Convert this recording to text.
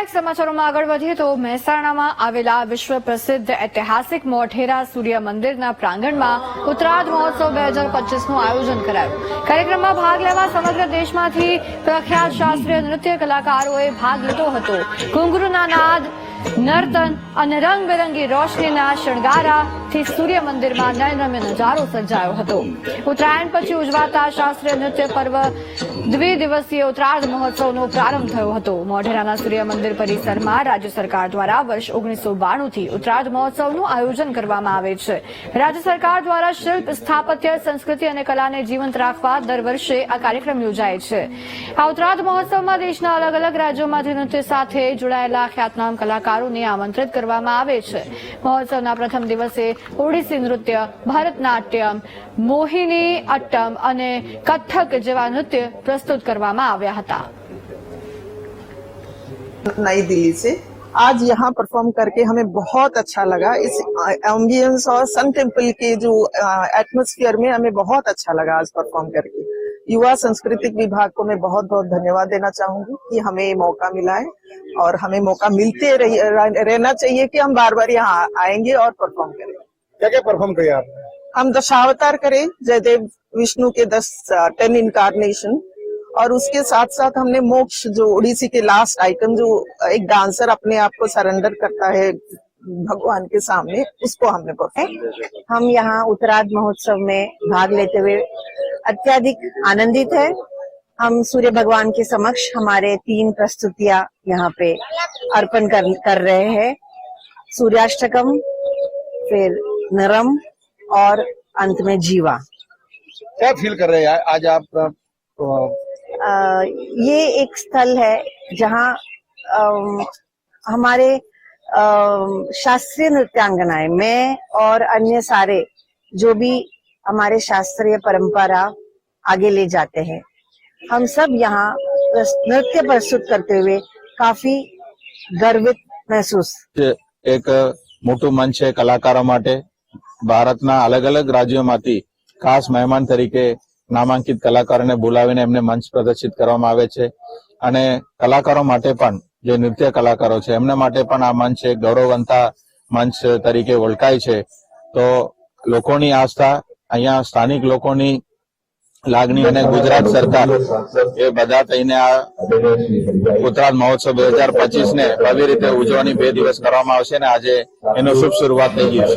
વધુમાં સમાચારોમાં આગળ વધીએ તો મહેસાણામાં આવેલા વિશ્વ પ્રસિદ્ધ ઐતિહાસિક મોઢેરા સૂર્ય મંદિરના પ્રાંગણમાં ઉત્તરાર્ધ મહોત્સવ બે હજાર પચીસનું આયોજન કરાયું. કાર્યક્રમમાં ભાગ લેવા સમગ્ર દેશમાંથી પ્રખ્યાત શાસ્ત્રીય નૃત્ય કલાકારોએ ભાગ લીધો હતો. ઘુંઘરૂના નાદ નર્તન અને રંગબેરંગી રોશનીના શણગારાથી સૂર્ય મંદિરમાં નયનરમ્ય નજારો સર્જાયો હતો ઉત્તરાયણ પછી ઉજવાતા શાસ્ત્રીય નૃત્ય પર્વ દ્વિદિવસીય ઉત્તરાર્ધ મહોત્સવનો પ્રારંભ થયો હતો। મોઢેરાના સૂર્ય મંદિર પરિસરમાં રાજ્ય સરકાર દ્વારા વર્ષ ઓગણીસો બાણુંથી ઉત્તરાર્ધ મહોત્સવનું આયોજન કરવામાં આવે છે। રાજ્ય સરકાર દ્વારા શિલ્પ, સ્થાપત્ય, સંસ્કૃતિ અને કલાને જીવંત રાખવા દર વર્ષે આ કાર્યક્રમ યોજાય છે। આ ઉત્તરાર્ધ મહોત્સવમાં દેશના અલગ અલગ રાજ્યોમાંથી નૃત્ય સાથે જોડાયેલા ખ્યાતનામ કલાકારોને આમંત્રિત કરવામાં આવે છે મહોત્સવના પ્રથમ દિવસે ઓડિસી નૃત્ય ભરતનાટ્યમ મોહિની અટ્ટમ અને કથક જેવા નૃત્ય પ્રસ્તુત કરવામાં આવ્યા હતા नई दिल्ली से आज यहाँ परफॉर्म करके हमें बहुत अच्छा लगा इस एम्बियंस और सन टेम्पल के जो एटमोस्फियर में हमें बहुत अच्छा लगा आज परफॉर्म करके युवा सांस्कृतिक विभाग को मैं बहुत बहुत धन्यवाद देना चाहूँगी कि हमें ये मौका मिला है और हमें मौका मिलते रही- रह- रहना चाहिए कि हम बार बार यहाँ आएँगे और परफॉर्म करेंगे क्या क्या परफॉर्म किया आपने? हम दशावतार करें जयदेव विष्णु के दस टेन इनकारनेशन और उसके साथ साथ हमने मोक्ष जो ओडिसी के लास्ट आइटम जो एक डांसर अपने आप को सरेंडर करता है भगवान के सामने उसको हमने परफॉर्म हम यहाँ उत्तराध महोत्सव में भाग लेते हुए अत्यधिक आनंदित है। हम सूर्य भगवान के समक्ष हमारे तीन प्रस्तुतियाँ यहाँ पे अर्पण कर, कर रहे हैं। सूर्याष्टकम फिर नरम और अंत में जीवा। क्या फील कर रहे हैं? आज आप अ, ये एक स्थल है जहाँ हमारे शास्त्रीय नृत्यांगनाएँ मैं और अन्य सारे जो भी हमारे शास्त्रीय परंपरा आगे ले जाते हैं हम सब यहाँ प्रस- नृत्य प्रस्तुत करते हुए काफी गर्वित महसूस જે એક મોટું મંચ છે કલાકારો માટે ભારતના અલગ અલગ રાજ્યોમાંથી ખાસ મહેમાન તરીકે નામાંકિત કલાકારોને બોલાવીને એમને મંચ પ્રદર્શિત કરવામાં આવે છે અને કલાકારો માટે પણ જે નૃત્ય કલાકારો છે એમના માટે પણ આ મંચ એક ગૌરવવંતા મંચ તરીકે ઓળખાય છે તો લોકોની આસ્થા અહીંયા સ્થાનિક લોકોની લાગણી અને ગુજરાત સરકાર એ બધા થઈને આ ગુજરાત મહોત્સવ બે હજાર પચીસ ને ભવ્ય રીતે ઉજવણી બે દિવસ કરવામાં આવશે ને આજે એનો શુભ શરૂઆત થઈ ગઈ છે.